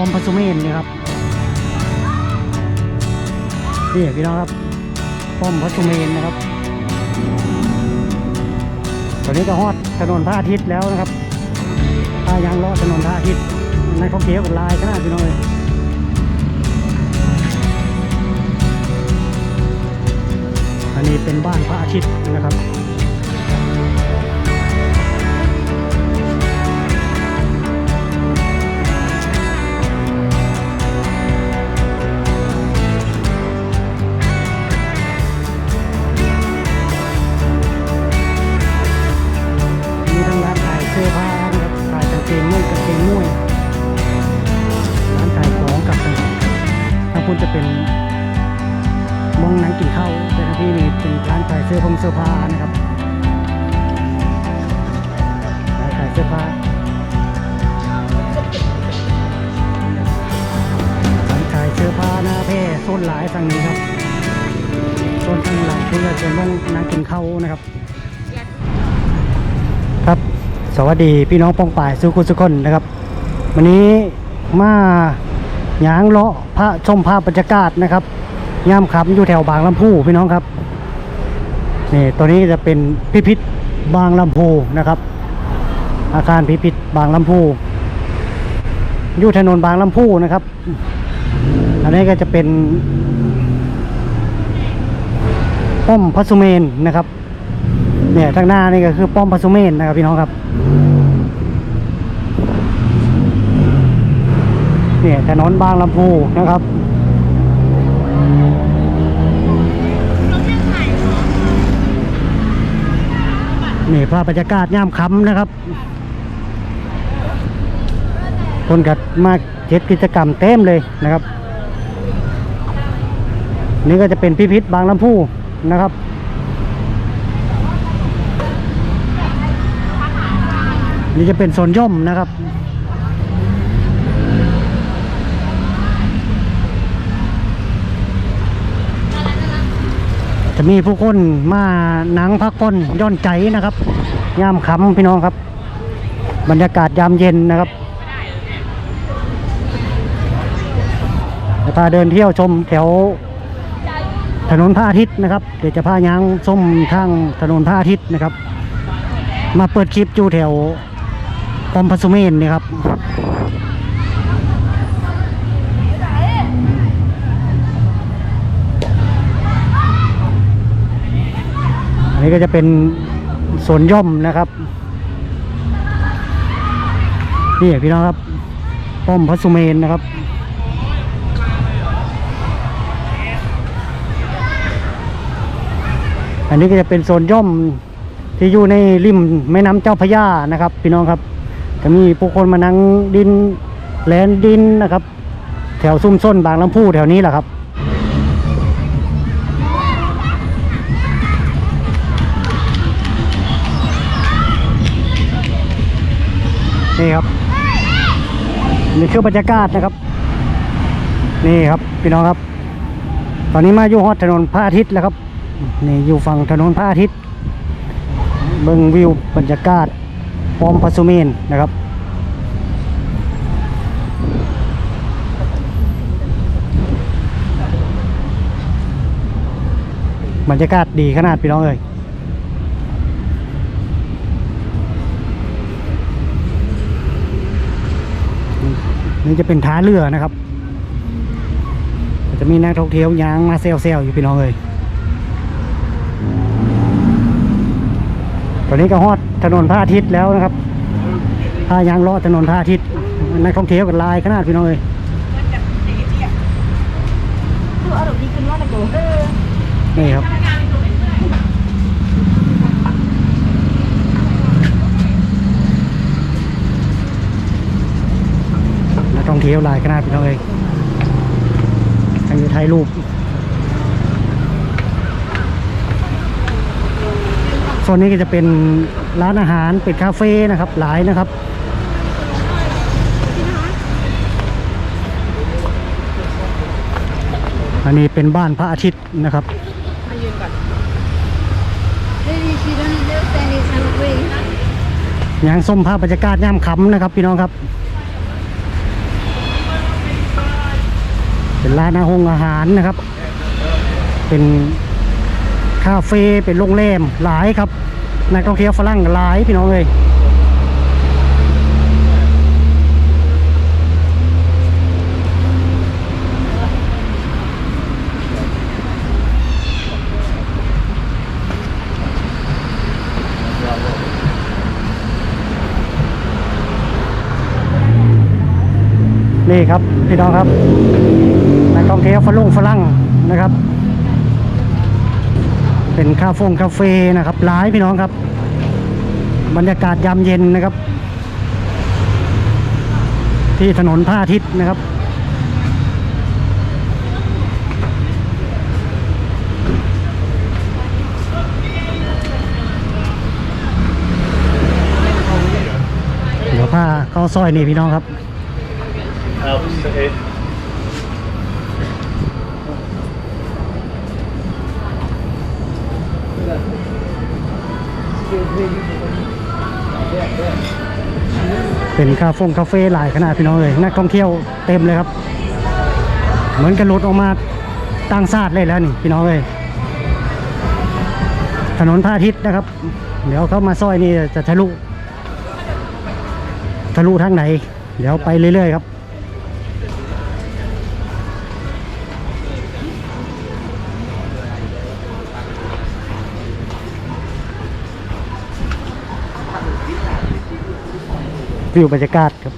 อมพัสเมนนี่ครับนี่พี่น้องครับป้อมพัสเมนนะครับ ตอนนี้ก็ฮอดถนนพระอาทิตย์แล้วนะครับถ้ายังเลาะถนนพระอาทิตย์ในเขาเขียวกับลายขนาดพี่น้องเลยอันนี้เป็นบ้านพระอาทิตย์นะครับ คุณจะเป็นมองนังกินข้าวแต่ทางที่นี่เป็นร้านขายเสื้อผงเสื้อผ้านะครับร้านขายเสื้อผ้าร้านขายเสื้อผ้าหน้าแพร่โซนหลายฝั่งนี้ครับโซนข้างหลังคุณจะเป็นมองนังกินข้าวนะครับครับสวัสดีพี่น้องปองป่ายสุขุสุคนนะครับ วันนี้มา ยางเลาะพระชมภาพบรรยากาศนะครับย่ามขับอยู่แถวบางลำพูพี่น้องครับนี่ตัวนี้จะเป็นพิพิธบางลำพูนะครับ อาคารพิพิธบางลำพูอยู่ถนนบางลำพูนะครับ อันนี้ก็จะเป็นป้อมพระสุเมนนะครับเนี่ยทางหน้านี่ก็คือป้อมพระสุเมนนะครับพี่น้องครับ เนี่ยถนนบางลำพูนะครับนี่ภาพบรรยากาศย่ามค่ำนะครับ คนกัดมาเจ็ดกิจกรรมเต็มเลยนะครับ นี่ก็จะเป็นพิพิธบางลำพูนะครับนี่จะเป็นโซนย่อมนะครับ จะมีผู้คนมาหนังพักผ่อนย่อนใจนะครับ ยามค่ำพี่น้องครับ บรรยากาศยามเย็นนะครับจะพาเดินเที่ยวชมแถวถนนพระอาทิตย์นะครับ เดี๋ยวจะพายางส้มทางถนนพระอาทิตย์นะครับ มาเปิดคลิปอยู่แถวปอมพัสุเมนนี่ครับ นนี้ก็จะเป็นสวนย่อมนะครับ นี่พี่น้องครับ ป้อมพัสุเมนนะครับอันนี้ก็จะเป็นโซนย่อมที่อยู่ในริมแม่น้ำเจ้าพระยานะครับ พี่น้องครับจะมีผู้คนมานั่งดินแลนดินนะครับ แถวซุ่มส้นบางลำพูแถวนี้แหละครับ นี่ครับนี่คือบรรยากาศนะครับ นี่ครับพี่น้องครับ ตอนนี้มาอยู่ฮอดถนนพระอาทิตย์แล้วครับ นี่อยู่ฝั่งถนนพระอาทิตย์ เบิ่งวิวบรรยากาศปอมพัสุเมนนะครับบรรยากาศดีขนาดพี่น้องเลย นี่จะเป็นท้าเรือนะครับ จะมีนักท่องเที่ยวยางมาเซลเซลอยู่พี่น้องเลยตอนนี้ก็ฮอดถนนพระอาทิตย์แล้วนะครับถ้ายางเลาะถนนพระอาทิตย์นักท่องเที่ยวกันลายขนาดพี่น้องเลยคือเอาดอกนี้ขึ้นว่าตะโกเออนี่ครับ นักท่อง เที่ยวหลายขนาดพี่น้องเอ้ยทางอยู่ถ่ายรูปโซนนี้ก็จะเป็นร้านอาหารเป็นคาเฟ่นะครับ หลายนะครับอันนี้เป็นบ้านพระอาทิตย์นะครับมายืนก่อน Lady, she don't understand it's hungry. ยางส้มภาพบรรยากาศย่ามคำนะครับ พี่น้องครับ เป็นร้านอาหงอาหารนะครับ เป็นคาเฟ่เป็นโรงแรมหลายครับนักท่องเที่ยวฝรั่งหลายพี่น้องเลยนี่ครับ พี่น้องครับนักท่องเที่ยวฝรั่งฝรั่งนะครับ เป็นคาเฟงคาเฟ่นะครับหลายพี่น้องครับ บรรยากาศยามเย็นนะครับ ที่ถนนพระอาทิตย์นะครับเดี๋ยวพาเข้าซอยนี่พี่น้องครับ เป็นคาเฟงคาเฟ่หลายขนาดพี่น้องเลยนักท่องเที่ยวเต็มเลยครับ เหมือนกันรถออกมาตั้งซาดเลยแล้วนี่พี่น้องเลยถนนพระอาทิตย์นะครับ เดี๋ยวเข้ามาซอยนี่จะทะลุทะลุทางไหน เดี๋ยวไปเรื่อยๆครับ วิวบรรยากาศครับ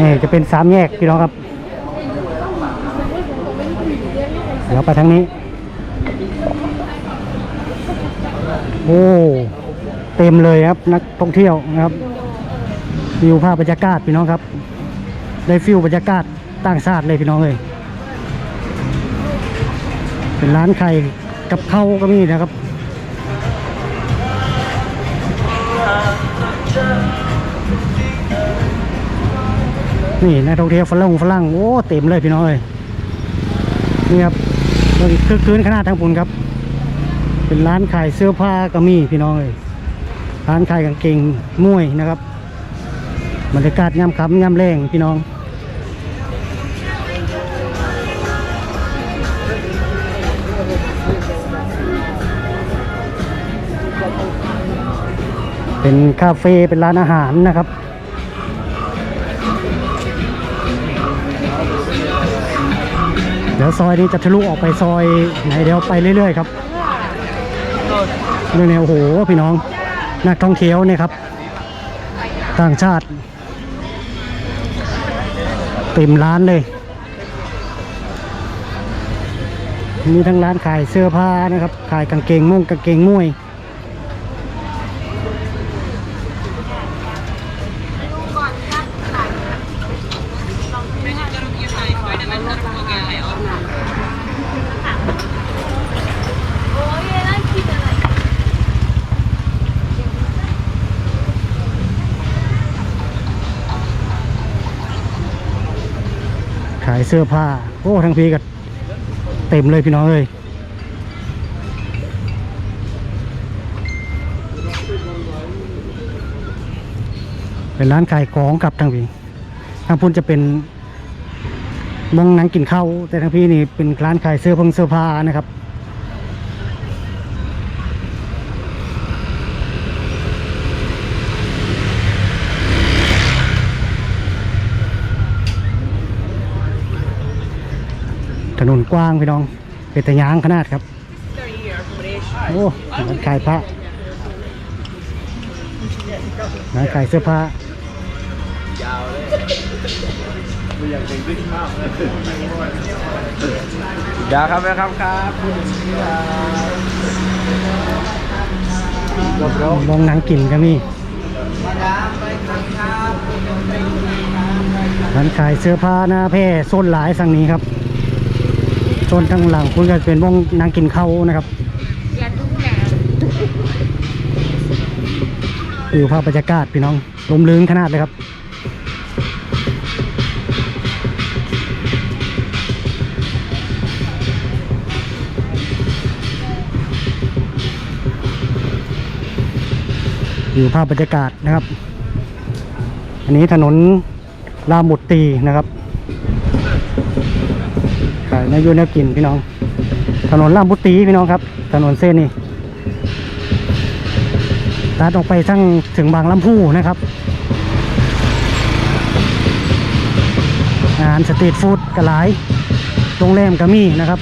นี่จะเป็นสามแยกพี่น้องครับ เดี๋ยวไปทางนี้ โอ้เต็มเลยครับนักท่องเที่ยวนะครับวิวภาพบรรยากาศพี่น้องครับ ได้ฟิลบรรยากาศ ต่างชาติเลยพี่น้องเลยเป็นร้านไข่กับข้าวก็มีนะครับนี่นักท่องเที่ยวฝรั่งฝรั่งโอ้เต็มเลยพี่น้องเลยนี่ครับคือคืนขนาดทั้งปุ่นครับ เป็นร้านขายเสื้อผ้าก็มีพี่น้องเลยร้านขายกางเกงมวยนะครับบรรยากาศย่ำค่ำย่ำแรงพี่น้อง เป็นคาเฟ่เป็นร้านอาหารนะครับ เดี๋ยวซอยนี้จะทะลุออกไปซอยไหนเดี๋ยวไปเรื่อยๆครับเนี่ยโอ้โหพี่น้องนักท่องเที่ยวเนี่ยครับ ต่างชาติเต็มร้านเลย มีทั้งร้านขายเสื้อผ้านะครับ ขายกางเกงม่งกางเกงมวย เสื้อผ้า โอ้ทั้งพีก็เต็มเลยพี่น้องเลยเป็นร้านขายของกับทางพีทางพุ่นจะเป็นมองนังกินข้าวแต่ทางพี่นี่เป็นร้านขายเสื้อผงเสื้อผ้านะครับ ถนนกว้างพี่น้อง เป็นตะยางขนาดครับ โอ้ร้านขายผ้าร้านขายเสื้อผ้าเดี๋ยวครับนะครับครับมองหนังกินก็มีร้านขายเสื้อผ้าหน้าแพร่โซนหลายสั่งนี้ครับ โซนข้างหลังคุณก็เป็นวงนางกินข้าวนะครับอยู่ภาพบรรยากาศพี่น้องลมลื่นขนาดเลยครับอยู่ภาพบรรยากาศนะครับ อันนี้ถนนลามุดตีนะครับ ขายนายูแนวกินพี่น้อง ถนนรามบุตรีพี่น้องครับ ถนนเส้นนี้ตัดออกไปทั้งถึงบางลำพูนะครับอาหารสตรีทฟู้ดกระหลายโรงแรมก็มีนะครับ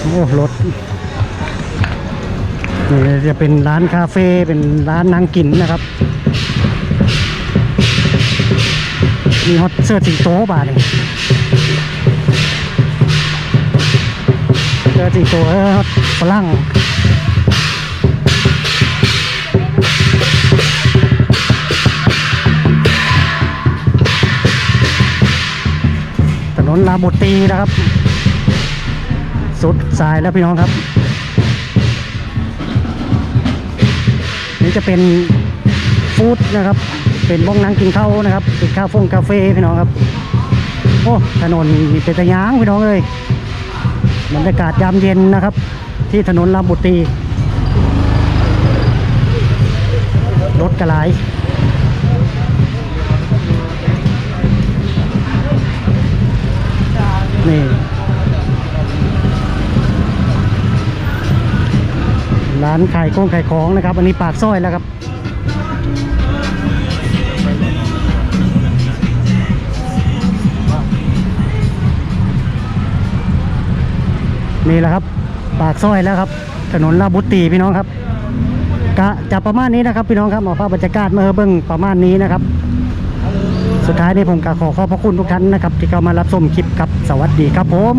โอ้รถ นี่จะเป็นร้านคาเฟ่เป็นร้านนางกินนะครับ มีฮอตเสื้อสิงโตบาทนี่เสื้อสิงโตเออฮอตฝรั่งถนนรามบุตรีนะครับ สุดสายแล้วพี่น้องครับ นี่จะเป็นฟู้ดนะครับ เป็นบ้องนั่งกินข้าวนะครับเป็นคาเฟ่งคาเฟ่พี่น้องครับ โอ้ถนนมีเป็นตะยางพี่น้องเลยบรรยากาศยามเย็นนะครับ ที่ถนนรามบุตรีรถกระไหลนี่ ร้านขายของขายของนะครับ อันนี้ปากซอยแล้วครับ นี่แหละครับ ปากซอยแล้วครับ ถนนลาบุตรีพี่น้องครับกะจะประมาณนี้นะครับ พี่น้องครับเอาภาพบรรยากาศมาเบิ้งประมาณนี้นะครับ สุดท้ายนี้ผมกะขอขอบพระคุณทุกท่านนะครับ ที่เข้ามารับชมคลิปครับสวัสดีครับผม